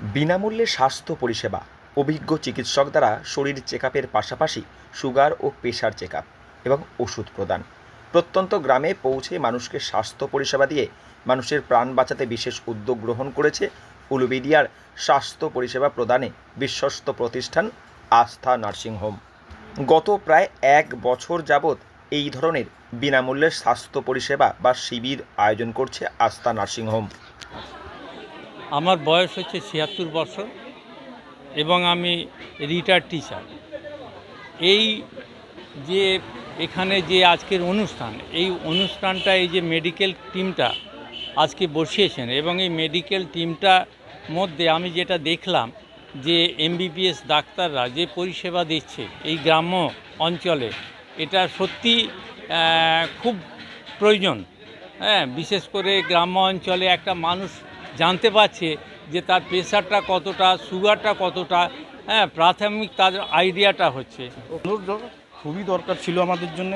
বিনামূল্যে স্বাস্থ্য পরিষেবা, অভিজ্ঞ চিকিৎসক দ্বারা শরীর চেক পাশাপাশি সুগার ও প্রেশার চেক এবং ওষুধ প্রদান। প্রত্যন্ত গ্রামে পৌঁছে মানুষকে স্বাস্থ্য পরিষেবা দিয়ে মানুষের প্রাণ বাঁচাতে বিশেষ উদ্যোগ গ্রহণ করেছে উলুবেদিয়ার স্বাস্থ্য পরিষেবা প্রদানে বিশ্বস্ত প্রতিষ্ঠান আস্থা নার্সিংহোম গত প্রায় এক বছর যাবৎ এই ধরনের বিনামূল্যে স্বাস্থ্য পরিষেবা বা শিবির আয়োজন করছে আস্থা নার্সিংহোম আমার বয়স হচ্ছে ছিয়াত্তর বছর এবং আমি রিটায়ার্ড টিচার এই যে এখানে যে আজকের অনুষ্ঠান, এই অনুষ্ঠানটা, এই যে মেডিকেল টিমটা আজকে বসিয়েছেন এবং এই মেডিকেল টিমটা মধ্যে আমি যেটা দেখলাম যে এমবিবিএস ডাক্তাররা যে পরিষেবা দিচ্ছে এই গ্রাম্য অঞ্চলে, এটা সত্যি খুব প্রয়োজন। হ্যাঁ বিশেষ করে গ্রাম্য অঞ্চলে একটা মানুষ জানতে পারছে যে তার প্রেশারটা কতটা সুগারটা কতটা হ্যাঁ প্রাথমিক তার আইডিয়াটা হচ্ছে। খুবই দরকার ছিল আমাদের জন্য।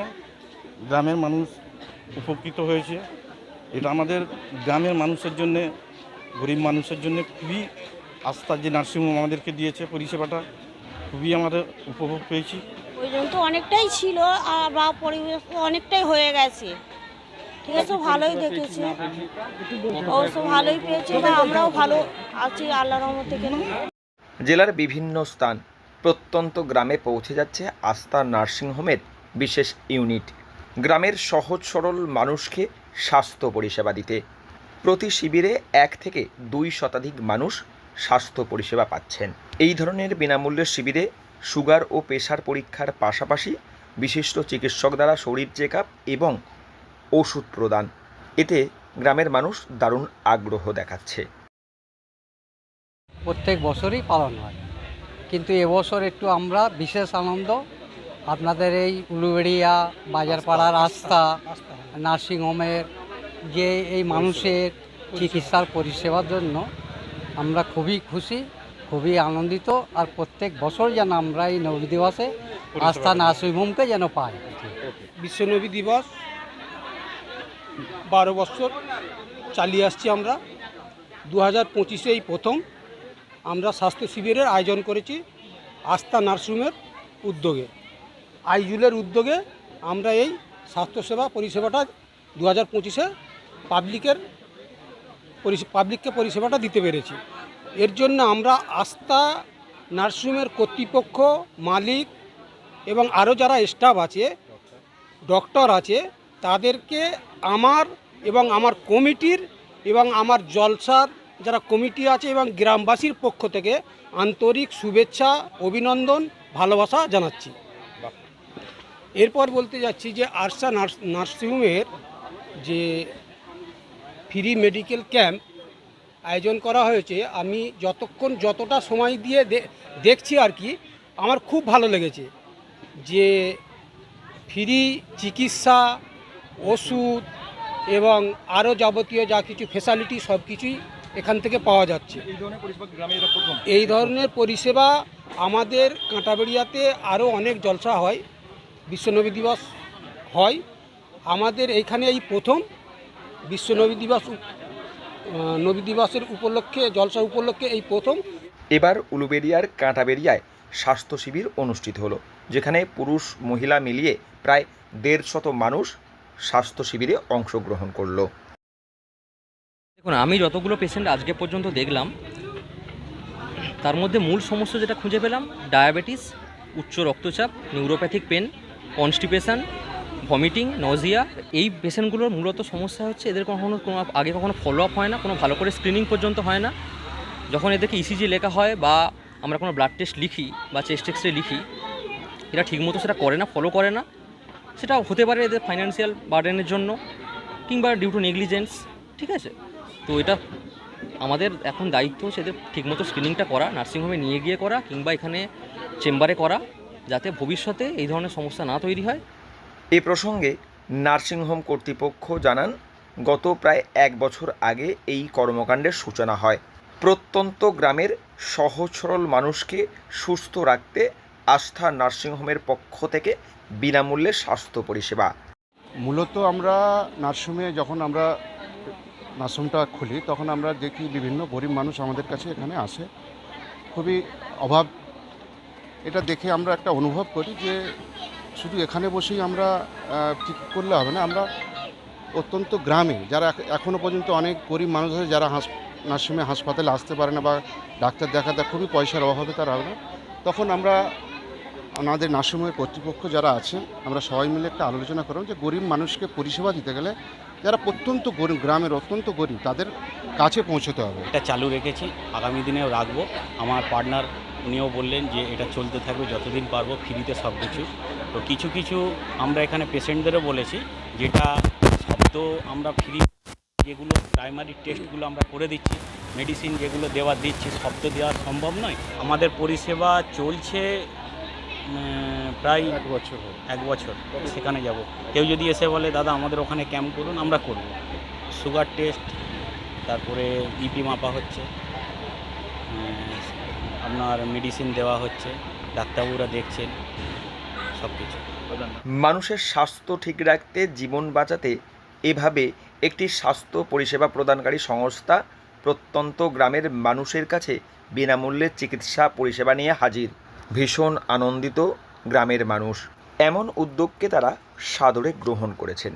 গ্রামের মানুষ উপকৃত হয়েছে। এটা আমাদের গ্রামের মানুষের জন্য গরিব মানুষের জন্য খুবই আস্থার যে নার্সিংহোম আমাদেরকে দিয়েছে পরিষেবাটা। খুবই আমাদের উপভোগ পেয়েছি। ওই জন্য তো অনেকটাই ছিল আর বা পরিবেশ তো অনেকটাই হয়ে গেছে। ঠিক ভালোই ভালোই বা আমরাও ভালো আছি জেলার বিভিন্ন স্থান প্রত্যন্ত গ্রামে পৌঁছে যাচ্ছে আস্থা নার্সিংহোমের বিশেষ ইউনিট। গ্রামের সহজ সরল মানুষকে স্বাস্থ্য পরিষেবা দিতে। প্রতি শিবিরে এক থেকে দুই শতাধিক মানুষ স্বাস্থ্য পরিষেবা পাচ্ছেন। এই ধরনের বিনামূল্যের শিবিরে সুগার ও প্রেশার পরীক্ষার পাশাপাশি বিশিষ্ট চিকিৎসক দ্বারা শরীর চেক এবং ওষুধ প্রদান। এতে গ্রামের মানুষ দারুণ আগ্রহ দেখাচ্ছে। প্রত্যেক বছরই পালন হয়। কিন্তু এবছর একটু আমরা বিশেষ আনন্দ আপনাদের এই উলুবেড়িয়া বাজারপাড়ার রাস্তা নার্সিংহোমের যে এই মানুষের চিকিৎসার পরিষেবার জন্য আমরা খুবই খুশি খুবই আনন্দিত আর প্রত্যেক বছর যেন আমরা এই নবী দিবসে আস্থা নার্সিংহোমকে যেন পাই। বিশ্ব নবী দিবস বারো বছর চালিয়ে আসছি আমরা। দু হাজার পঁচিশে এই প্রথম আমরা স্বাস্থ্য শিবিরের আয়োজন করেছি আস্থা নার্সিংয়ের উদ্যোগে। আইজুলের উদ্যোগে আমরা এই স্বাস্থ্যসেবা পরিষেবাটা দু হাজার পঁচিশে পাবলিকের পাবলিককে পরিষেবাটা দিতে পেরেছি। এর জন্য আমরা আস্থা নার্সিংয়ের কর্তৃপক্ষ, মালিক এবং আরও যারা স্টাফ আছে, ডক্টর আছে তাদেরকে আমার এবং আমার কমিটির এবং আমার জলসার যারা কমিটি আছে এবং গ্রামবাসীর পক্ষ থেকে আন্তরিক শুভেচ্ছা, অভিনন্দন, ভালোবাসা জানাচ্ছি। এরপর বলতে যাচ্ছি যে আরসা নার্স, নার্সিংহোমের যে ফ্রি মেডিকেল ক্যাম্প আয়োজন করা হয়েছে, আমি যতক্ষণ যতটা সময় দিয়ে দেখছি আর কি, আমার খুব ভালো লেগেছে যে ফ্রি চিকিৎসা ওষুধ এবং আরও যাবতীয় যা কিছু ফেসালিটি সব কিছুই এখান থেকে পাওয়া যাচ্ছে। এই ধরনের পরিষেবা আমাদের কাঁটাবেড়িয়াতে আরও অনেক জলসা হয় বিশ্বনবী দিবস হয়। আমাদের এইখানে এই প্রথম বিশ্বনবী দিবস নবী দিবসের উপলক্ষে জলসা উপলক্ষে এই প্রথম। এবার উলুবেরিয়ার কাঁটাবেরিয়ায় স্বাস্থ্য শিবির অনুষ্ঠিত হলো যেখানে পুরুষ মহিলা মিলিয়ে প্রায় দেড় শত মানুষ স্বাস্থ্য শিবিরে অংশগ্রহণ করল। দেখুন, আমি যতগুলো পেশেন্ট আজকে পর্যন্ত দেখলাম, তার মধ্যে মূল সমস্যা যেটা খুঁজে পেলাম ডায়াবেটিস উচ্চ রক্তচাপ neuropathic pain constipation vomiting nausea এই পেশেন্টগুলোর মূলত সমস্যা হচ্ছে এদের কখনো কোনো, আগে কখনো ফলো আপ হয় না, কোনো ভালো করে স্ক্রিনিং পর্যন্ত হয় না। যখন এদেরকে ইসিজি লেখা হয় বা আমরা কোনো ব্লাড টেস্ট লিখি বা চেস্ট এক্স রে লিখি, এরা ঠিকমতো সেটা করে না ফলো করে না। সেটা হতে পারে এদের ফাইন্যান্সিয়াল বার্ডেনের জন্য কিংবা ডিউ টু নেগলিজেন্স ঠিক আছে? তো এটা আমাদের এখন দায়িত্ব এদের ঠিকমতো স্ক্রিনিংটা করা নার্সিংহোমে নিয়ে গিয়ে করা, কিংবা এখানে চেম্বারে করা, যাতে ভবিষ্যতে এই ধরনের সমস্যা না তৈরি হয়। এ প্রসঙ্গে নার্সিংহোম কর্তৃপক্ষ জানান, গত প্রায় এক বছর আগে এই কর্মকাণ্ডের সূচনা হয়। প্রত্যন্ত গ্রামের সহজ সরল মানুষকে সুস্থ রাখতে আস্থা নার্সিংহোমের পক্ষ থেকে বিনামূল্যে স্বাস্থ্য পরিষেবা। মূলত আমরা নার্সিংহোমে যখন আমরা নার্সিংটা খুলি, তখন আমরা দেখি বিভিন্ন গরিব মানুষ আমাদের কাছে এখানে আসে। খুবই অভাব। এটা দেখে আমরা একটা অনুভব করি যে শুধু এখানে বসেই আমরা ঠিক করলে হবে না, আমরা অত্যন্ত গ্রামে, যারা এখনও পর্যন্ত অনেক গরিব মানুষ আছে, যারা হাস, নার্সিংহোমে হাসপাতালে আসতে পারে না বা ডাক্তার দেখাতে, খুবই পয়সার অভাবে তারা হবে না। তখন আমরা আমাদের নার্সিংহোমের কর্তৃপক্ষ যারা আছে, আমরা সবাই মিলে একটা আলোচনা করলাম যে গরিব মানুষকে পরিষেবা দিতে গেলে যারা অত্যন্ত গরিব, গ্রামের অত্যন্ত গরিব, তাদের কাছে পৌঁছতে হবে। এটা চালু রেখেছি, আগামী দিনেও রাখব। আমার পার্টনার উনিও বললেন যে এটা চলতে থাকবে, যতদিন পারব ফ্রিতে সব কিছু। তো কিছু কিছু আমরা এখানে পেশেন্টদেরও বলেছি, যেটা শব্দ আমরা ফ্রি যেগুলো, প্রাইমারি টেস্টগুলো আমরা করে দিচ্ছি, মেডিসিন যেগুলো দেওয়া দিচ্ছি, শব্দ দেওয়া সম্ভব নয়। আমাদের পরিষেবা চলছে প্রায় এক বছর এক বছর সেখানে যাব। কেউ যদি এসে বলে দাদা আমাদের ওখানে ক্যাম্প করুন আমরা করব। সুগার টেস্ট তারপরে ইপি মাপা হচ্ছে। আপনার মেডিসিন দেওয়া হচ্ছে। ডাক্তারবাবুরা দেখছেন। সব কিছু। মানুষের স্বাস্থ্য ঠিক রাখতে জীবন বাঁচাতে এভাবে একটি স্বাস্থ্য পরিষেবা প্রদানকারী সংস্থা প্রত্যন্ত গ্রামের মানুষের কাছে বিনামূল্যে চিকিৎসা পরিষেবা নিয়ে হাজির। ভীষণ আনন্দিত গ্রামের মানুষ। এমন উদ্যোগকে তারা সাদরে গ্রহণ করেছেন।